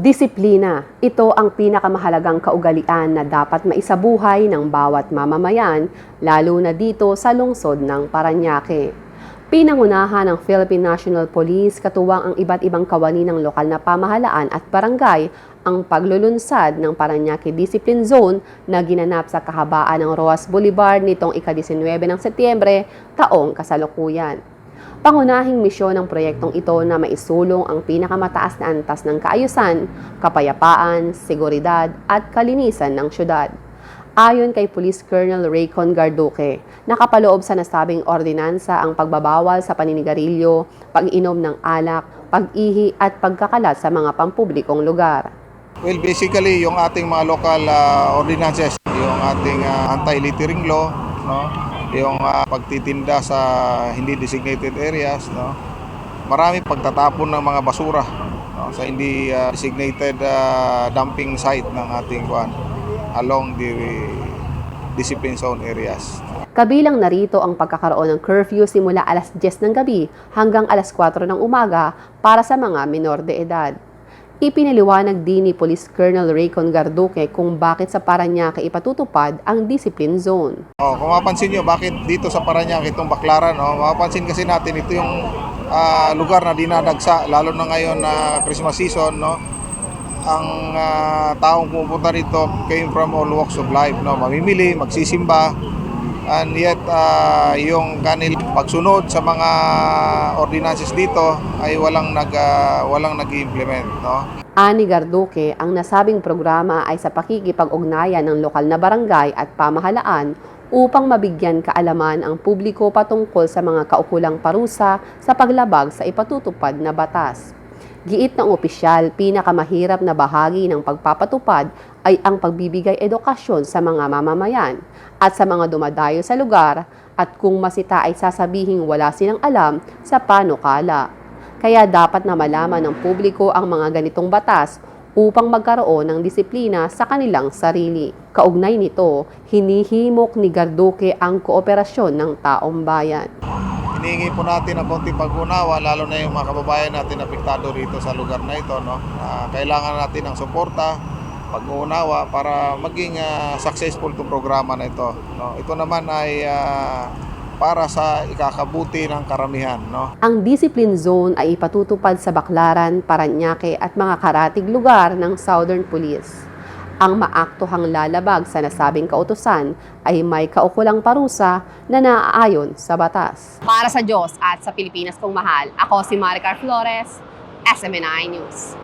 Disiplina. Ito ang pinakamahalagang kaugalian na dapat maisabuhay ng bawat mamamayan, lalo na dito sa lungsod ng Paranaque. Pinangunahan ng Philippine National Police katuwang ang iba't ibang kawani ng lokal na pamahalaan at barangay ang paglulunsad ng Paranaque Discipline Zone na ginanap sa kahabaan ng Roas Boulevard nitong ika-19 ng Setyembre taong kasalukuyan. Pangunahing misyon ng proyektong ito na maisulong ang pinakamataas na antas ng kaayusan, kapayapaan, seguridad at kalinisan ng syudad. Ayon kay Police Colonel Raycon Garduque, nakapaloob sa nasabing ordinansa ang pagbabawal sa paninigarilyo, pag-inom ng alak, pag-ihi at pagkakalat sa mga pampublikong lugar. Well, basically, yung ating mga local ah, ordinances, yung ating ah, anti-littering law, no? Yung ah, pagtitinda sa hindi designated areas, no? marami pagtatapon ng mga basura no? sa hindi ah, designated ah, dumping site ng ating kuan along the discipline zone areas. Kabilang narito ang pagkakaroon ng curfew simula alas 10 ng gabi hanggang alas 4 ng umaga para sa mga minor de edad. Ipinaliwanag din ni Police Colonel Raycon Garduque kung bakit sa Paranaque ipatutupad ang discipline zone. Oh, kung mapansin nyo, bakit dito sa Parañaque itong Baklaran, oh, mapapansin kasi natin ito yung ah, lugar na dinadagsa, lalo na ngayon na Christmas season, no? Ang ah, taong pumupunta rito came from all walks of life, no? Mamimili, magsisimba, and yet ah, yung kanil pagsunod sa mga ordinances dito ay walang nag ah, walang nag-implement, no? Ani Garduque, ang nasabing programa ay sa pakikipag-ugnayan ng lokal na barangay at pamahalaan upang mabigyan kaalaman ang publiko patungkol sa mga kaukulang parusa sa paglabag sa ipatutupad na batas. Giit ng opisyal, pinakamahirap na bahagi ng pagpapatupad ay ang pagbibigay edukasyon sa mga mamamayan at sa mga dumadayo sa lugar at kung masita ay sasabihing wala silang alam sa panukala. Kaya dapat na malaman ng publiko ang mga ganitong batas upang magkaroon ng disiplina sa kanilang sarili. Kaugnay nito, hinihimok ni Garduque ang kooperasyon ng taong bayan. Hinihingi po natin ng konting pag-unawa, lalo na yung mga kababayan natin na apektado rito sa lugar na ito. No? Ah, kailangan natin ng suporta, pag-uunawa para maging ah, successful itong programa na ito. No? Ito naman ay ah, para sa ikakabuti ng karamihan. No? Ang discipline zone ay ipatutupad sa Baclaran, Paranaque at mga karatig lugar ng Southern Police. Ang maaktuhang lalabag sa nasabing kautusan ay may kaukulang parusa na naaayon sa batas. Para sa Diyos at sa Pilipinas kong mahal, ako si Maricar Flores, SMNI News.